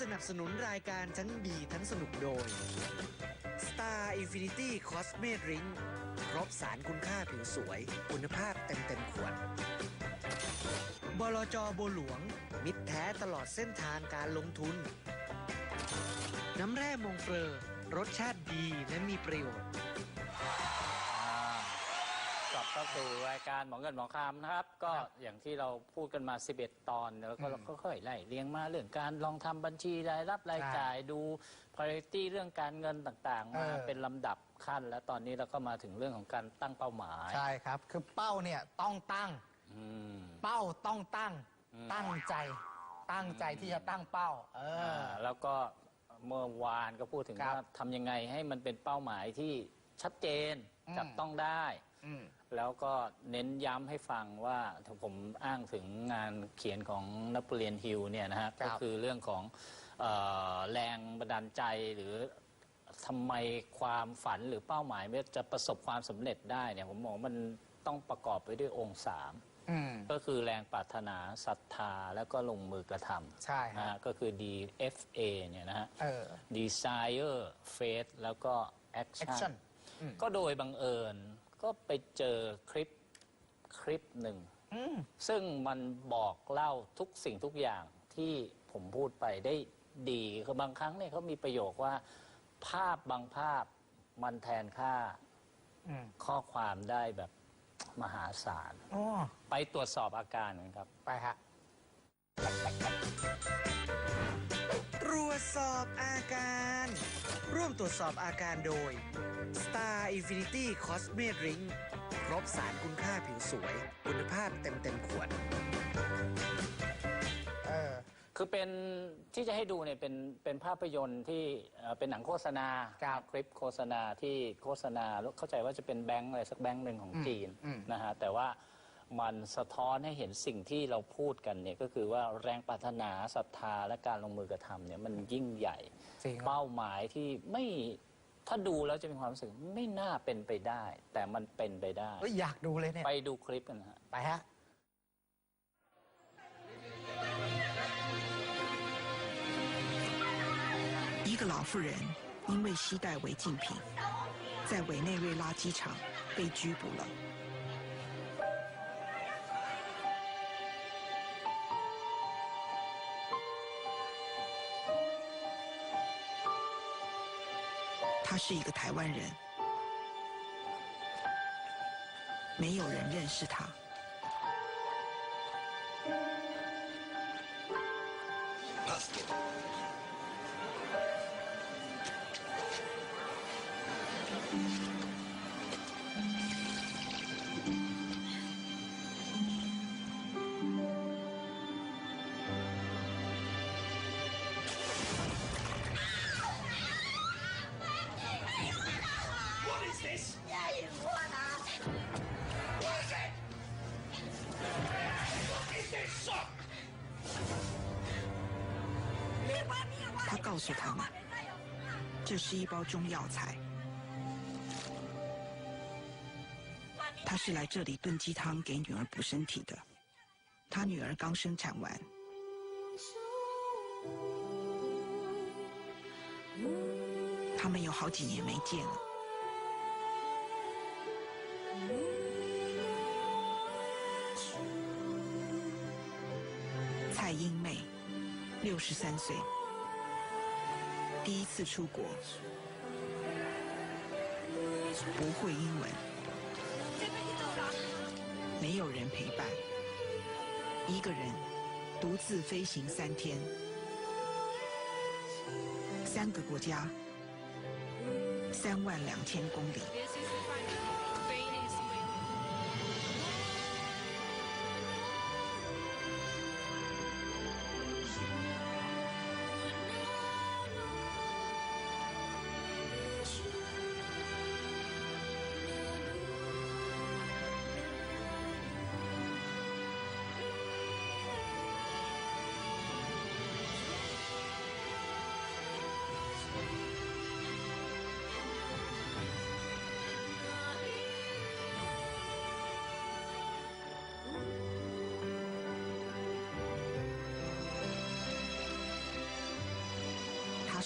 สนับสนุนรายการทั้งดีทั้งสนุกโดย Star Infinity Cosme Ring ครบสารคุณค่าผิวสวย คุณภาพเต็มเต็มขวด บลจบัวหลวง มิตรแท้ตลอดเส้นทางการลงทุน น้ำแร่มงเฟรอรสชาติดีและมีประโยชน์ เข้าสู่รายการหมอเงินหมอคำนะครับ ก็อย่างที่เราพูดกันมา 11 ตอนแล้วก็เราก็ค่อยไล่เรียงมาเรื่องการลองทำบัญชีรายรับรายจ่ายดู priority เรื่องการเงินต่างๆมาเออ เป็นลำดับขั้น แล้วตอนนี้เราก็มาถึงเรื่องของการตั้งเป้าหมายใช่ครับ คือเป้าเนี่ยต้องตั้ง อืม เป้าต้องตั้ง อืม ตั้งใจ ตั้งใจที่จะตั้งเป้า เออาแล้วก็เมื่อวานก็พูดถึงครับว่าทำยังไงให้มันเป็นเป้าหมายที่ชัดเจนอืม จับต้องได้อืม แล้วก็เน้นย้ำให้ฟังว่าถ้าผมอ้างถึงงานเขียนของนโปเลียนฮิลเนี่ยนะฮะครัก็บคือเรื่องของเออแรงบันดาลใจหรือทำไมความฝันหรือเป้าหมายมันจะประสบความสำเร็จได้เนี่ยผมมองว่ามันต้องประกอบไปด้วยองค์สาม อืม ก็คือแรงปรารถนาศรัทธาแล้วก็ลงมือกระทำใช่ฮะ นะฮะก็คือ DFA เนี่ยนะฮะ เออ Desire Faith แล้วก็ action Action อืมก็โดยบังเอิญ ก็ไปเจอคลิปคลิปหนึ่ง อืม ซึ่งมันบอกเล่าทุกสิ่งทุกอย่างที่ผมพูดไปได้ดีคือบางครั้งเนี่ยเขามีประโยคว่า ภาพบางภาพมันแทนค่าอืมข้อความได้แบบมหาศาลโอ้ไปตรวจสอบอาการกันครับ ไปฮะ ตรวจสอบอาการ ร่วมตรวจสอบอาการโดย Star Infinity Cosme Ring ครบสารคุณค่าผิวสวย คุณภาพเต็มเต็มๆขวด เออ คือเป็นที่จะให้ดูเนี่ยเป็นเป็นภาพยนตร์ที่เอ่อเป็นหนังโฆษณาครับ คลิปโฆษณาที่โฆษณาแล้วเข้าใจว่าจะเป็นแบงก์อะไรสักแบงก์หนึ่งของอืมจีนอืมนะฮะแต่ว่ามันสะท้อนให้เห็นสิ่งที่เราพูดกันเนี่ยก็คือว่าแรงปรารถนาศรัทธาและการลงมือกระทำเนี่ยมันยิ่งใหญ่ จริงเป้าหมายที่ไม่ ถ้าดูแล้วจะมีความรู้สึกไม่น่าเป็นไปได้ แต่มันเป็นไปได้ เฮ้ยอยากดูเลยเนี่ย ไปดูคลิปกันนะฮะ ไปฮะ 一个老妇人因为携带违禁品，在委内瑞拉机场被拘捕了。 他是一个台湾人，没有人认识他。这是一包中药材，他是来这里炖鸡汤给女儿补身体的。他女儿刚生产完，他们有好几年没见了。蔡英妹，六十三岁，第一次出国，不会英文，没有人陪伴，一个人独自飞行三天，三个国家，三万两千公里。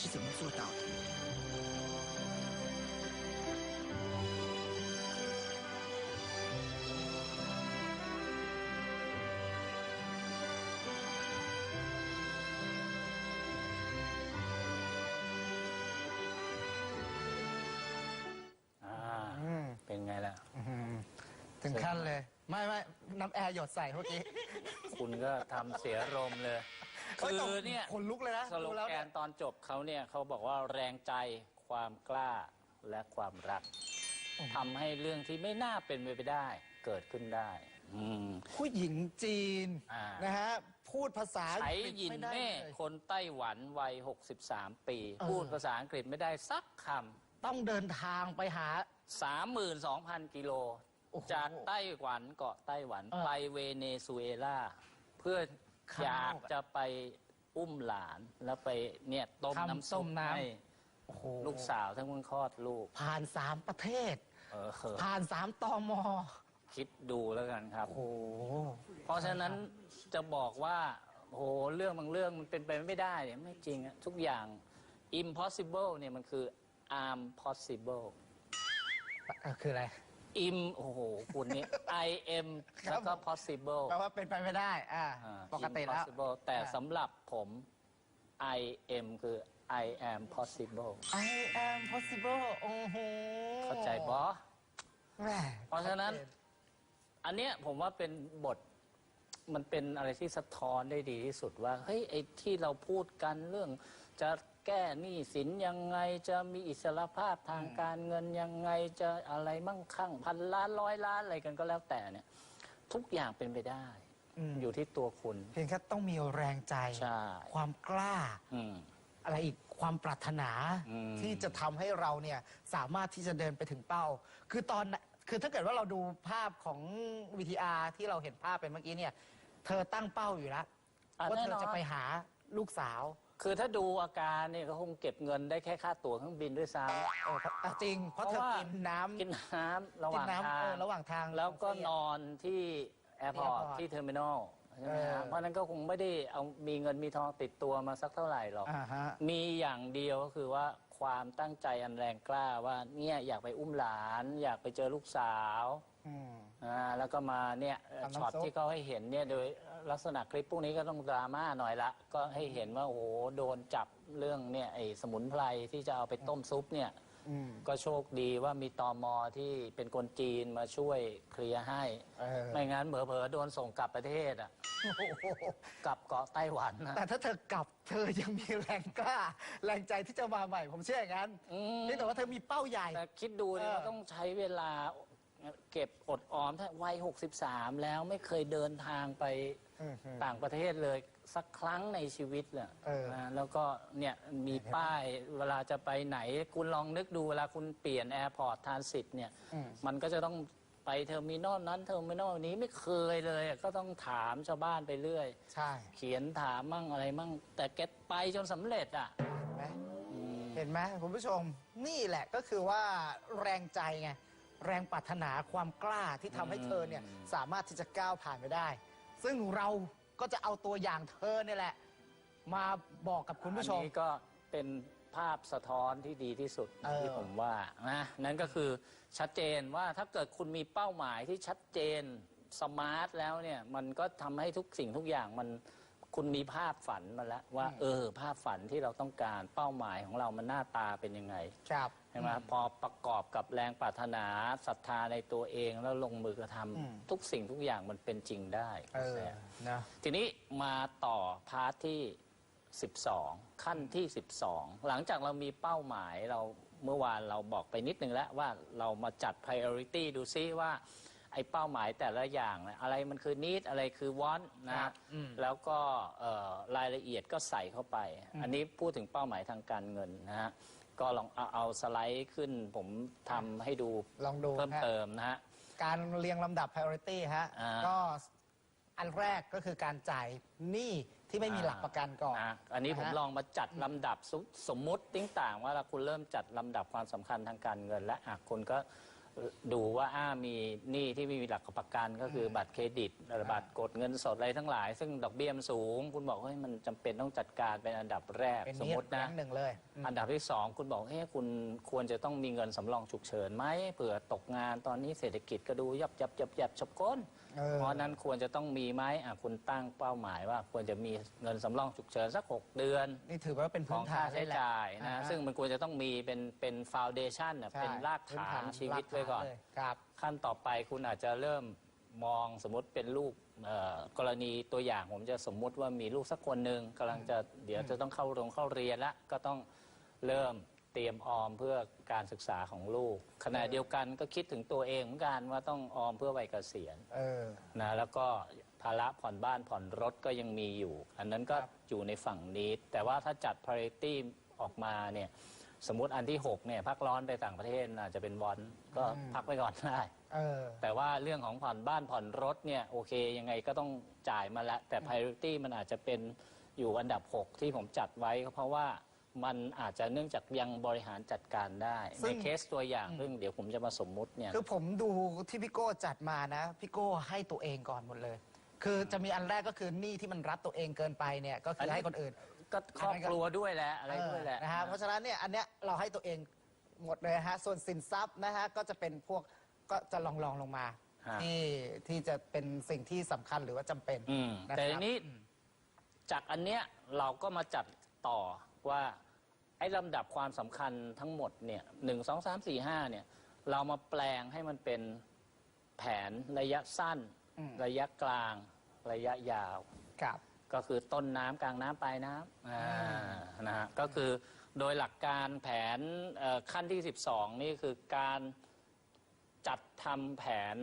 是怎么做到的？เป็นไงล่ะ ถึงขั้นเลย ไม่ไม่น้ำแอร์หยดใส่เมื่อกี้ คุณก็ทำเสียอรมเลย เฮ้ยคืแต่อเนี่ยขนลุกเลยนะสโลดูแล้วแกเนี่ยนตอนจบเขาเนี่ยเขาบอกว่าแรงใจความกล้าและความรักทำให้เรื่องที่ไม่น่าเป็นไปได้ เกิดขึ้นได้ อืม ผู้หญิงจีนอ่านะฮะพูดภาษาไฉอังกฤษยินไม่ได้เม่เลย คนไต้หวันวัย 63 ปี เออ พูดภาษาอังกฤษไม่ได้สักคต้องเดินทางไปหาำ32,000 กิโล โอ้โหจากไต้หวันเกาะไต้หวันเออ ไปเวเนซุเอลาเพื่อ ข้างอยากนอกอะจะไปอุ้มหลานแล้วไปเนี่ยต้มทำน้ำต้ซุปมน้ำ ให้โอ้โหลูกสาวทั้งเพิ่งคลอดลูก ผ่านสามประเทศ เออผ่านสามตอมอคิดดูแล้วกันครับ โอ้โห เพราะฉะนั้นจะบอกว่าโหเรื่องบางเรื่องมันเป็นไปไม่ได้เนี่ยไม่จริงอะทุกอย่าง impossible เนี่ยมันคือ arm possible เอ่อคืออะไร im โอ้โหคุณนี่ i m ครับ แล้วก็ possible แปลว่าเป็นไปไม่ได้อ่าอ่า ปกติแล้ว impossible แต่อ่า สำหรับผม I am คือ I am possible I am possible โอ้โหเข้าใจบอ แหม่เพราะฉะนั้นชัดจอันเนี้ยผมว่าเป็นบทมันเป็นอะไรที่สะท้อนได้ดีที่สุดว่าเฮ้ยไอ้ที่เราพูดกันเรื่องจะ แก้หนี้สินยังไงจะมีอิสรภาพทางการเงินยังไงจะอะไรมั่งคั่งพันล้านร้อยล้านอะไรกันก็แล้วแต่เนี่ย ทุกอย่างเป็นไปได้อืมอยู่ที่ตัวคุณเพียงแค่ต้องมีแรงใจใช่ความกล้าอืมอะไรอีกความปรารถนาอืมที่จะทำให้เราเนี่ยสามารถที่จะเดินไปถึงเป้า คือตอนน่ะคือถ้าเกิดว่าเราดูภาพของ VTR ที่เราเห็นภาพไปเมื่อกี้เนี่ย เธอตั้งเป้าอยู่แล้วอะว่าเธแน่อนนจะไปหาลูกสาว คือถ้าดูอาการเนี่ยก็คงเก็บเงินได้แค่ค่าตั๋วเครื่องบินด้วยซ้เอออะจริง เพราะเธอเพราะว่ากินน้ำำกินน้ำระหกินว่างน้ำทาเองอระหว่างทาง แล้วก็ของเฟียนอนที่แอร์พอร์ตที่ที่เทอร์มินอลใช่ไหมเอฮะอเพราะฉะนั้นก็คงไม่ได้เอามีเงินมีทองติดตัวมาสักเท่าไหร่หรอก อ่าฮะ มีอย่างเดียวก็คือว่าความตั้งใจอันแรงกล้าว่าเนี่ยอยากไปอุ้มหลาน อยากไปเจอลูกสาว อืม อ่าแล้วก็มาเนี่ยเอ่อทำน้ำช็อตซุป ที่เขาให้เห็นเนี่ยโดยลักษณะคลิปพวกนี้ก็ต้องดราม่าหน่อยละ ก็ให้เห็นว่าโอ้โหโดนจับเรื่องเนี่ยไอ้สมุนไพรที่จะเอาไปต้มซุปเนี่ยอืมก็โชคดีว่ามีตอมอที่เป็นคนจีนมาช่วยเคลียร์ให้ เออ ไม่งั้นเผลอๆโดนส่งกลับประเทศอะโอ้โหกลับเกาะไต้หวันนะ แต่ถ้าเธอกลับเธอยังมีแรงกล้า แรงใจที่จะมาใหม่ ผมเชื่ออย่างนั้นอืมเพียงแต่ว่าเธอมีเป้าใหญ่ แต่คิดดูเนี่ยเออ มันต้องใช้เวลา เก็บอดออมถ้าวัย 63 แล้วไม่เคยเดินทางไปอืมฮึต่างประเทศเลยสักครั้งในชีวิตเนี่ยเออ นะแล้วก็เนี่ยมีป้ายเวลาจะไปไหน คุณลองนึกดูเวลาคุณเปลี่ยนแอร์พอร์ตทานสิทธิ์เนี่ยอืมมันก็จะต้องไปเทอร์มินอลนั้นเทอร์มินอลนี้ไม่เคยเลยอะก็ต้องถามชาวบ้านไปเรื่อย ใช่เขียนถามมั่งอะไรมั่ง แต่แกไปจนสำเร็จอะ เห็นไหมอืมเห็นไหมคุณผู้ชมนี่แหละก็คือว่าแรงใจไง แรงปรารถนาความกล้าที่ทำให้เธอเนี่ยสามารถที่จะก้าวผ่านไปได้ ซึ่งเราก็จะเอาตัวอย่างเธอเนี่ยแหละ มาบอกกับคุณผู้ชอัมนนี้ก็เป็นภาพสะท้อนที่ดีที่สุดเออ ที่ผมว่านะนั่นก็คือชัดเจนว่าถ้าเกิดคุณมีเป้าหมายที่ชัดเจนสมาร์ทแล้วเนี่ยมันก็ทำให้ทุกสิ่งทุกอย่างมันคุณมีภาพฝันมาแล้วว่า เออ ภาพฝันที่เราต้องการเป้าหมายของเรามันหน้าตาเป็นยังไง ครับใช่ไหมพอประกอบกับแรงปรารถนาศรัทธาในตัวเองแล้วลงมือกระทำอืมทุกสิ่งทุกอย่างมันเป็นจริงได้เออนะทีนี้มาต่อพาร์ทที่ 12 ขั้นที่ 12 หลังจากเรามีเป้าหมายเราเมื่อวานเราบอกไปนิดนึงแล้วว่าเรามาจัด priority ดูซิว่าไอ้เป้าหมายแต่ละอย่างนะอะไรมันคือ need อะไรคือ want นะครัฮะบอืมแล้วก็เอ่อรายละเอียดก็ใส่เข้าไป อันนี้พูดถึงเป้าหมายทางการเงินนะฮะ ก็ลองเอาเอาสไลด์ขึ้น ผมทำให้ดูลองดูเพิ่มฮะ เติมนะฮะ การเรียงลำดับ priority ฮะ อ่าก็อันแรกก็คือการจ่ายหนี้ที่ไม่มีหลักประกันก่อนอะอันนี้ผมนะฮะ ลองมาจัดลำดับสมสมมุติติ้งต่างว่าเราคุณเริ่มจัดลำดับความสำคัญทางการเงิน และอะคุณก็ ดูว่าอ้ามีหนี้ที่ไม่มีหลักประกันก็คือบัตรเครดิตบัตรกดเงินสดอะไรทั้งหลาย ซึ่งดอกเบี้ยมันสูง คุณบอกเฮ้ยมันจำเป็นต้องจัดการเป็นอันดับแรกเป็นสมนี้มติแรนะงหนึ่งเลยอืมอันดับที่สองคุณบอกเฮ้ยคุณควรจะต้องมีเงินสำรองฉุกเฉินไหมเผื่อตกงานตอนนี้เศรษฐกิจก็ดูยับยับยับยับชบก้น เออ เพราะฉะนั้นควรจะต้องมีไหมอะคุณตั้งเป้าหมายว่า ควรจะมีเงินสำรองฉุกเฉินสัก 6 เดือน นี่ถือว่าเป็นขพื้องนฐาค่านใช้เลยแหละจ่ายอ่านะฮะซึ่งมันควรจะต้องมีเป็นเป็นฟาวเดชันใช่เป็นรากพื้ฐานชีวิตรากฐานไว้ก่อนเลยครับ ขั้นต่อไปคุณอาจจะเริ่มมองสมมติเป็นลูกเอ่อกรณีตัวอย่างผมจะสมมุติว่ามีลูกสักคนหนึ่งกำลังจะเดี๋ยวจะต้องเข้าโรงเข้าเรียนละก็ต้องเริ่มเตรียมออมเพื่อการศึกษาของลูก ขณะเดียวกันก็คิดถึงตัวเองเหมือนกันว่าต้องออมเพื่อวัยเกษียณเออ นะแล้วก็ภาระผ่อนบ้านผ่อนรถก็ยังมีอยู่ อันนั้นก็ครับอยู่ในฝั่งนี้ แต่ว่าถ้าจัด parity ออกมาเนี่ยสมมติอันที่6เนี่ยพักร้อนไปต่างประเทศอาจจะเป็นวอนก็พักไปก่อนได้ เออ แต่ว่าเรื่องของผ่อนบ้านผ่อนรถเนี่ยโอเคยังไงก็ต้องจ่ายมาแล้วแต่ priority มันอาจจะเป็นอยู่อันดับ 6 ที่ผมจัดไว้เพราะว่า มันอาจจะเนื่องจากยังบริหารจัดการได้ซึ่ในง เคสตัวอย่างซึ่งเดี๋ยวผมจะมาสมมุติเนี่ย คือผมดูที่พี่โก้จัดมานะพี่โก้ให้ตัวเองก่อนหมดเลย คือจะมีอันแรกก็คือหนี้ที่มันรัดตัวเองเกินไปเนี่ยก็อัคืนอนี้ ให้คนอื่น ก็ครอบครัวด้วยแหละอะไรด้วยแหละ เออนะฮะเพราะฉะนั้นเนี่ยอันเนี้ยเราให้ตัวเองหมดเลยฮะส่วนสินทรัพย์นะฮะก็จะเป็นพวกก็จะลองลองๆลงมาฮะ ที่ที่จะเป็นสิ่งที่สำคัญหรือว่าจำเป็นอืมนะครับแต่ทีนี้จากอันเนี้ยเราก็มาจัดต่อว่า ไอ้ลำดับความสำคัญทั้งหมดเนี่ยหนึ่งสองสามสี่ห้าเนี่ยเรามาแปลงให้มันเป็นแผนระยะสั้น อืม ระยะกลางระยะยาว ครับ ก็คือต้นน้ำกลางน้ำปลายน้ำอ่านะฮะก็คือโดยหลักการแผนเอ่อขั้นที่ 12 นี่คือการจัดทำแผน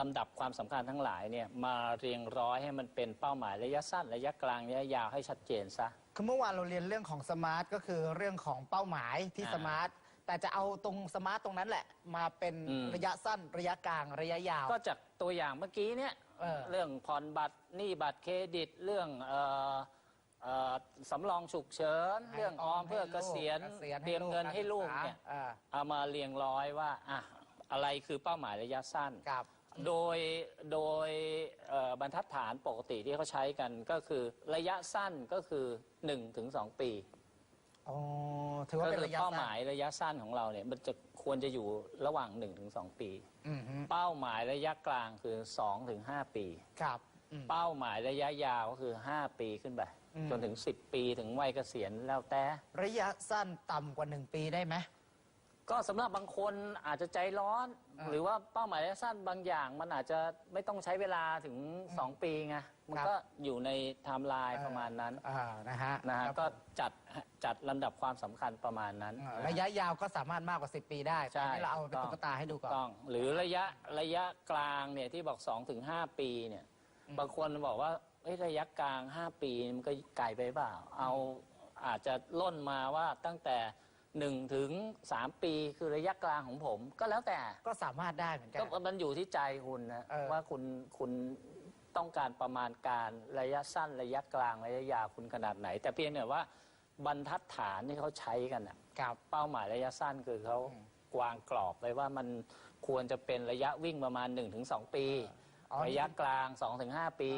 ลำดับความสำคัญทั้งหลายเนี่ยมาเรียงร้อยให้มันเป็นเป้าหมายระยะสั้นระยะกลางระยะยาวให้ชัดเจนซะ คือเมื่อวานเราเรียนเรื่องของสมาร์ทก็คือเรื่องของเป้าหมายที่อ่าสมาร์ทแต่จะเอาตรงสมาร์ทตรงนั้นแหละ มาเป็นอืม ระยะสั้นระยะกลางระยะยาว ก็จากตัวอย่างเมื่อกี้เนี่ยเออ เรื่องผ่อนบัตรหนี้บัตรเครดิต เรื่องเอ่อเอ่อสำรองฉุกเฉิน เรื่องออมเพื่อเกษียณเกษียณเตรียมเงินให้ลูกการศึษาเนี่ย อ่าเอามาเรียงร้อยว่าอะอะไรคือเป้าหมายระยะสั้น ครับ โดยโดยเอ่อบรรทัดฐานปกติที่เขาใช้กันก็คือระยะสั้นก็คือ1-2ถึง2ปีอ๋อถือว่าก็เป็นคือระยะเป้าสั้หนมายระยะสั้นของเราเนี่ยมันจะควรจะอยู่ระหว่าง1-2ถึง2ปี อืมฮึเป้าหมายระยะกลางคือ2-5ถึง5ปี ครับอืม เป้าหมายระยะยาวก็คือ 5 ปีขึ้นไป อืม จนถึง 10 ปีถึงวัยเกษียณแล้วแต่ ระยะสั้นต่ำกว่าหนึ่งปีได้ไหม ก็สำหรับบางคนอาจจะใจร้อน อ่าหรือว่าเป้าหมายระยะสั้นบางอย่าง มันอาจจะไม่ต้องใช้เวลาถึง 2 ปีไงมันครับ ก็อยู่ในไทม์ไลน์ประมาณนั้นอ่านะฮะนะฮะครับก็จัดจัดลำดับความสำคัญประมาณนั้น อ่าระยะยาวก็สามารถมากกว่า 10 ปีได้ใช่แต่นี่เราเอาเป็นต้อง ตุ๊กตาให้ดูก่อน ต้องหรือระยะระยะกลางเนี่ยที่บอก2ถึง5ปีเนี่ยบางคนบอกว่าเอ้ยระยะกลาง 5 ปีมันก็ไกลไปเปล่า เอาอาจจะล่นมาว่าตั้งแต่ 1ถึง3ปีคือระยะกลางของผม ก็แล้วแต่ก็สามารถได้เหมือนกัน ก็มันอยู่ที่ใจคุณนะเออ ว่าคุณคุณต้องการประมาณการระยะสั้นระยะกลางระยะยาวคุณขนาดไหน แต่เพียงแต่ว่าบรรทัดฐานที่เขาใช้กันน่ะ ครับ เป้าหมายระยะสั้นคือเขาวางกรอบไว้ว่ามันควรจะเป็นระยะวิ่งประมาณ 1-2 ปี อ๋อ ระยะกลาง 2-5 ปี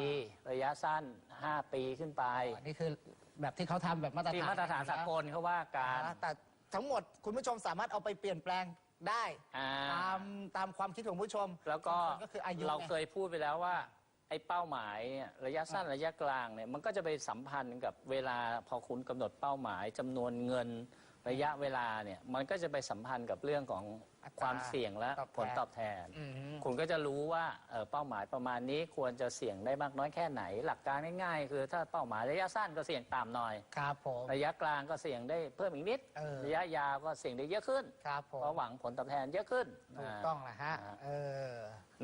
ระยะสั้น 5 ปีขึ้นไป อันนี้คือแบบที่เขาทำแบบมาตรฐานที่มาตรฐานสากลเขาว่าการอ่าแต่ ทั้งหมดคุณผู้ชมสามารถเอาไปเปลี่ยนแปลงได้อ่า ตามตามความคิดของผู้ชมแล้วก็บางคนก็คืออายุเราไง เคยพูดไปแล้วว่า ไอ้เป้าหมายเนี่ยระยะสั้นระยะกลางเนี่ยมันก็จะไปสัมพันธ์กับเวลาพอคุณกำหนดเป้าหมายจำนวนเงินระยะเวลาเนี่ยมันก็จะไปสัมพันธ์กับเรื่องของอัตรา ความเสี่ยงและตอบแทนผลตอบแทนอืมฮึคุณก็จะรู้ว่าเอ่อเป้าหมายประมาณนี้ควรจะเสี่ยงได้มากน้อยแค่ไหน หลักการง่ายๆ คือถ้าเป้าหมายระยะสั้นก็เสี่ยงต่ำหน่อยครับผมระยะกลางก็เสี่ยงได้เพิ่มอีกนิดเออระยะยาวก็เสี่ยงได้เยอะขึ้นครับผมเพราะหวังผลตอบแทนเยอะขึ้นถูกาต้องนะฮะอ่าเออ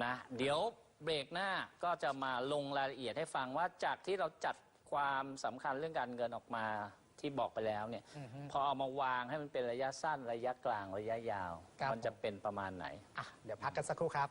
นะเดี๋ยวเบรกหน้าก็จะมาลงรายละเอียดให้ฟังว่าจากที่เราจัดความสำคัญเรื่องการเงินออกมา ที่บอกไปแล้วเนี่ยอือฮึพอเอามาวางให้มันเป็นระยะสั้นระยะกลางระยะยาว ครับ มันจะเป็นประมาณไหน อะเดี๋ยวพักกันสักครู่ครับ